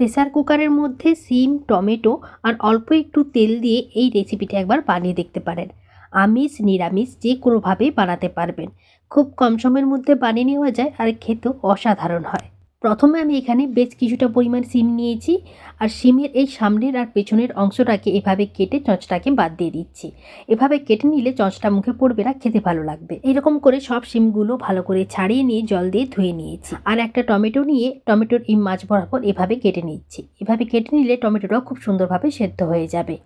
Pressure কুকারের মধ্যে সিম, tomato আর অল্প একটু তেল দিয়ে এই রেসিপিটি একবার বানিয়ে দেখতে পারেন। আমিষ, নিরামিষ যে কোনোভাবেই বানাতে পারবেন। খুব কম সময়ের মধ্যে বানিয়ে নেওয়া যায় আর খেতেও অসাধারণ হয়। প্রথমে আমি এখানে বেশ কিছুটা পরিমাণ সিম নিয়েছি আর সিমের এই সামনের আর পেছনের অংশটাকে এভাবে কেটে চঁচটাকে বাদ দিয়ে দিচ্ছি। এভাবে কেটে নিলে চঁচটা মুখে পড়বে না, খেতে ভালো লাগবে। এরকম করে সব সিমগুলো ভালো করে ছাড়িয়ে নিয়ে জল দিয়ে ধুয়ে নিয়েছি। আর একটা টমেটো নিয়ে টমেটোর এই মাছ বরাবর এভাবে কেটে নিচ্ছি। এভাবে কেটে নিলে টমেটোটাও খুব সুন্দরভাবে সেদ্ধ হয়ে যাবে।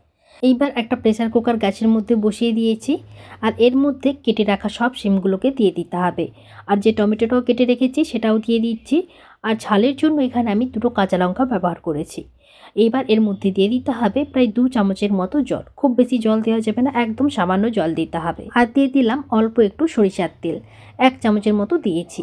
এইবার একটা প্রেসার কুকার গাছের মধ্যে বসিয়ে দিয়েছি আর এর মধ্যে কেটে রাখা সব সিমগুলোকে দিয়ে দিতে হবে। আর যে টমেটোটাও কেটে রেখেছি সেটাও দিয়ে দিচ্ছি। আর ঝালের জন্য এখানে আমি দুটো কাঁচা লঙ্কা ব্যবহার করেছি। এইবার এর মধ্যে দিয়ে দিতে হবে প্রায় দু চামচের মতো জল। খুব বেশি জল দেওয়া যাবে না, একদম সামান্য জল দিতে হবে। আর দিয়ে দিলাম অল্প একটু সরিষার তেল। এক চামচের মতো দিয়েছি।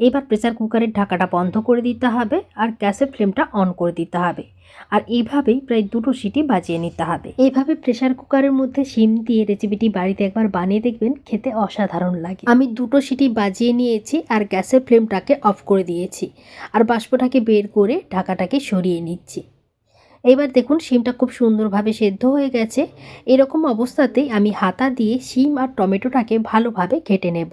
এবার প্রেসার কুকারের ঢাকাটা বন্ধ করে দিতে হবে আর গ্যাসের ফ্লেমটা অন করে দিতে হবে। আর এইভাবেই প্রায় দুটো সিটি বাজিয়ে নিতে হবে। এইভাবে প্রেশার কুকারের মধ্যে সিম দিয়ে রেসিপিটি বাড়িতে একবার বানিয়ে দেখবেন, খেতে অসাধারণ লাগে। আমি দুটো সিটি বাজিয়ে নিয়েছি আর গ্যাসের ফ্লেমটাকে অফ করে দিয়েছি। আর বাষ্পটাকে বের করে ঢাকাটাকে সরিয়ে নিচ্ছি। এবার দেখুন শিমটা খুব সুন্দরভাবে সেদ্ধ হয়ে গেছে। এরকম অবস্থাতেই আমি হাতা দিয়ে শিম আর টমেটোটাকে ভালোভাবে কেটে নেব।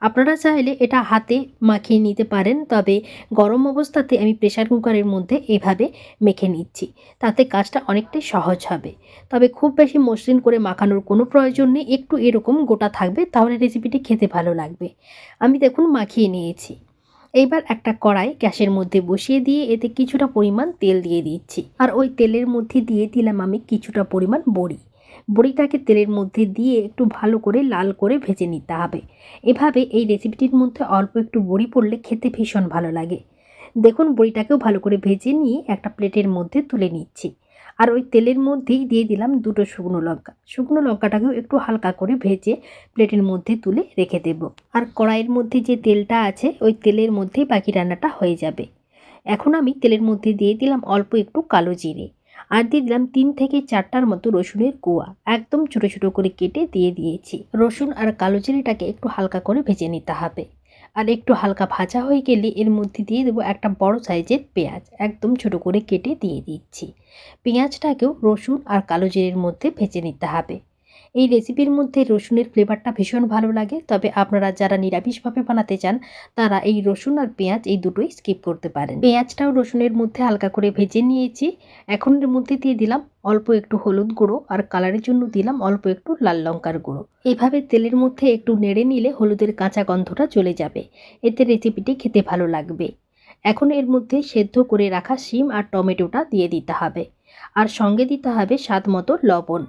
আপনারা চাইলে এটা হাতে মাখিয়ে নিতে পারেন, তবে গরম অবস্থাতে আমি প্রেসার কুকারের মধ্যে এভাবে মেখে নিচ্ছি, তাতে কাজটা অনেকটাই সহজ হবে। তবে খুব বেশি মসৃণ করে মাখানোর কোনো প্রয়োজন নেই, একটু এরকম গোটা থাকবে, তাহলে রেসিপিটি খেতে ভালো লাগবে। আমি দেখুন মাখিয়ে নিয়েছি। এইবার একটা কড়াই গ্যাসের মধ্যে বসিয়ে দিয়ে এতে কিছুটা পরিমাণ তেল দিয়ে দিচ্ছি। আর ওই তেলের মধ্যে দিয়ে দিলাম আমি কিছুটা পরিমাণ বড়ি। বড়িটাকে তেলের মধ্যে দিয়ে একটু ভালো করে লাল করে ভেজে নিতে হবে। এভাবে এই রেসিপিটির মধ্যে অল্প একটু বড়ি পড়লে খেতে ভীষণ ভালো লাগে। দেখুন, বড়িটাকেও ভালো করে ভেজে নিয়ে একটা প্লেটের মধ্যে তুলে নিচ্ছি। আর ওই তেলের মধ্যেই দিয়ে দিলাম দুটো শুকনো লঙ্কা। শুকনো লঙ্কাটাকেও একটু হালকা করে ভেজে প্লেটের মধ্যে তুলে রেখে দেব। আর কড়াইয়ের মধ্যে যে তেলটা আছে, ওই তেলের মধ্যেই বাকি রান্নাটা হয়ে যাবে। এখন আমি তেলের মধ্যে দিয়ে দিলাম অল্প একটু কালো জিরে। আর দিয়ে দিলাম তিন থেকে চারটার মতো রসুনের কুয়া। একদম ছোটো ছোটো করে কেটে দিয়ে দিয়েছি। রসুন আর কালো চিনিটাকে একটু হালকা করে ভেজে নিতে হবে। আর একটু হালকা ভাজা হয়ে গেলে এর মধ্যে দিয়ে দেবো একটা বড় সাইজের পেঁয়াজ। একদম ছোট করে কেটে দিয়ে দিচ্ছি। পেঁয়াজটাকেও রসুন আর কালো জিরের মধ্যে ভেজে নিতে হবে। এই রেসিপির মধ্যে রসুনের ফ্লেভারটা ভীষণ ভালো লাগে। তবে আপনারা যারা নিরামিষভাবে বানাতে চান, তারা এই রসুন আর পেঁয়াজ এই দুটোই স্কিপ করতে পারেন। পেঁয়াজটাও রসুনের মধ্যে হালকা করে ভেজে নিয়েছি। এখন এর মধ্যে দিয়ে দিলাম অল্প একটু হলুদ গুঁড়ো আর কালারের জন্য দিলাম অল্প একটু লাল লঙ্কার গুঁড়ো। এইভাবে তেলের মধ্যে একটু নেড়ে নিলে হলুদের কাঁচা গন্ধটা চলে যাবে। এতে রেসিপিটি খেতে ভালো লাগবে। এখন এর মধ্যে সেদ্ধ করে রাখা শিম আর টমেটোটা দিয়ে দিতে হবে। আর সঙ্গে দিতে হবে স্বাদ মতো লবণ।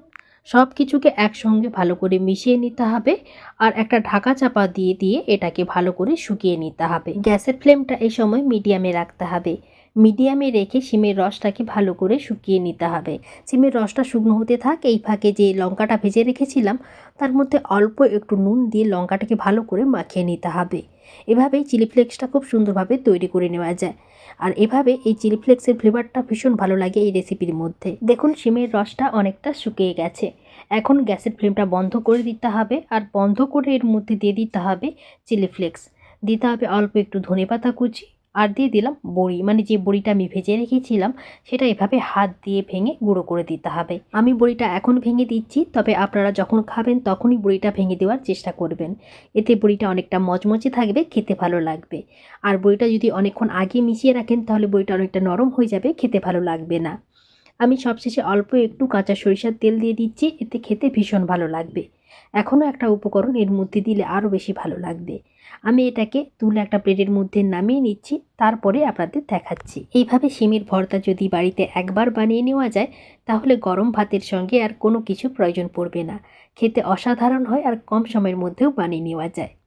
সব কিছুকে একসঙ্গে ভালো করে মিশিয়ে নিতে হবে আর একটা ঢাকা চাপা দিয়ে দিয়ে এটাকে ভালো করে শুকিয়ে নিতে হবে। গ্যাসের ফ্লেমটা এই সময় মিডিয়ামে রাখতে হবে। মিডিয়ামে রেখে সিমের রসটাকে ভালো করে শুকিয়ে নিতে হবে। সিমের রসটা শুকনো হতে থাক, এই ফাঁকে যে লঙ্কাটা ভেজে রেখেছিলাম, তার মধ্যে অল্প একটু নুন দিয়ে লঙ্কাটাকে ভালো করে মাখিয়ে নিতে হবে। এভাবেই চিলি ফ্লেক্সটা খুব সুন্দরভাবে তৈরি করে নেওয়া যায়। আর এভাবে এই চিলি ফ্লেক্সের ফ্লেভারটা ভীষণ ভালো লাগে এই রেসিপির মধ্যে। দেখুন, সিমের রসটা অনেকটা শুকিয়ে গেছে। এখন গ্যাসের ফ্লেমটা বন্ধ করে দিতে হবে আর বন্ধ করে এর মধ্যে দিয়ে দিতে হবে চিলি ফ্লেক্স। দিতে হবে অল্প একটু ধনে পাতা কুচি আর দিয়ে দিলাম বড়ি। মানে যে বড়িটা আমি ভেজে রেখেছিলাম, সেটা এভাবে হাত দিয়ে ভেঙে গুঁড়ো করে দিতে হবে। আমি বড়িটা এখন ভেঙে দিচ্ছি, তবে আপনারা যখন খাবেন তখনই বড়িটা ভেঙে দেওয়ার চেষ্টা করবেন। এতে বড়িটা অনেকটা মচমচে থাকবে, খেতে ভালো লাগবে। আর বড়িটা যদি অনেকক্ষণ আগে মিশিয়ে রাখেন, তাহলে বড়িটা অনেকটা নরম হয়ে যাবে, খেতে ভালো লাগবে না। আমি সবশেষে অল্প একটু কাঁচা সরিষার তেল দিয়ে দিচ্ছি, এতে খেতে ভীষণ ভালো লাগবে। এখনও একটা উপকরণ এর মধ্যে দিলে আরও বেশি ভালো লাগবে। আমি এটাকে তুলে একটা প্লেটের মধ্যে নামিয়ে নিচ্ছি, তারপরে আপনাদের দেখাচ্ছি। এইভাবে সিমের ভর্তা যদি বাড়িতে একবার বানিয়ে নেওয়া যায়, তাহলে গরম ভাতের সঙ্গে আর কোনো কিছু প্রয়োজন পড়বে না। খেতে অসাধারণ হয় আর কম সময়ের মধ্যেও বানিয়ে নেওয়া যায়।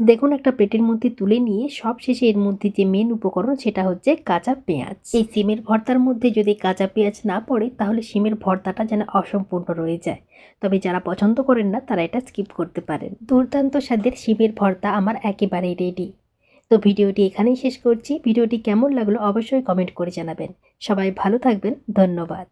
দেখুন, একটা প্লেটের মধ্যে তুলে নিয়ে সব শেষে এর মধ্যে যে মেন উপকরণ সেটা হচ্ছে কাঁচা পেঁয়াজ। এই সিমের ভর্তার মধ্যে যদি কাঁচা পেঁয়াজ না পড়ে, তাহলে সিমের ভর্তাটা যেন অসম্পূর্ণ রয়ে যায়। তবে যারা পছন্দ করেন না, তারা এটা স্কিপ করতে পারেন। দুর্দান্ত স্বাদের সিমের ভর্তা আমার একেবারেই রেডি তো ভিডিওটি এখানেই শেষ করছি। ভিডিওটি কেমন লাগল অবশ্যই কমেন্ট করে জানাবেন। সবাই ভালো থাকবেন। ধন্যবাদ।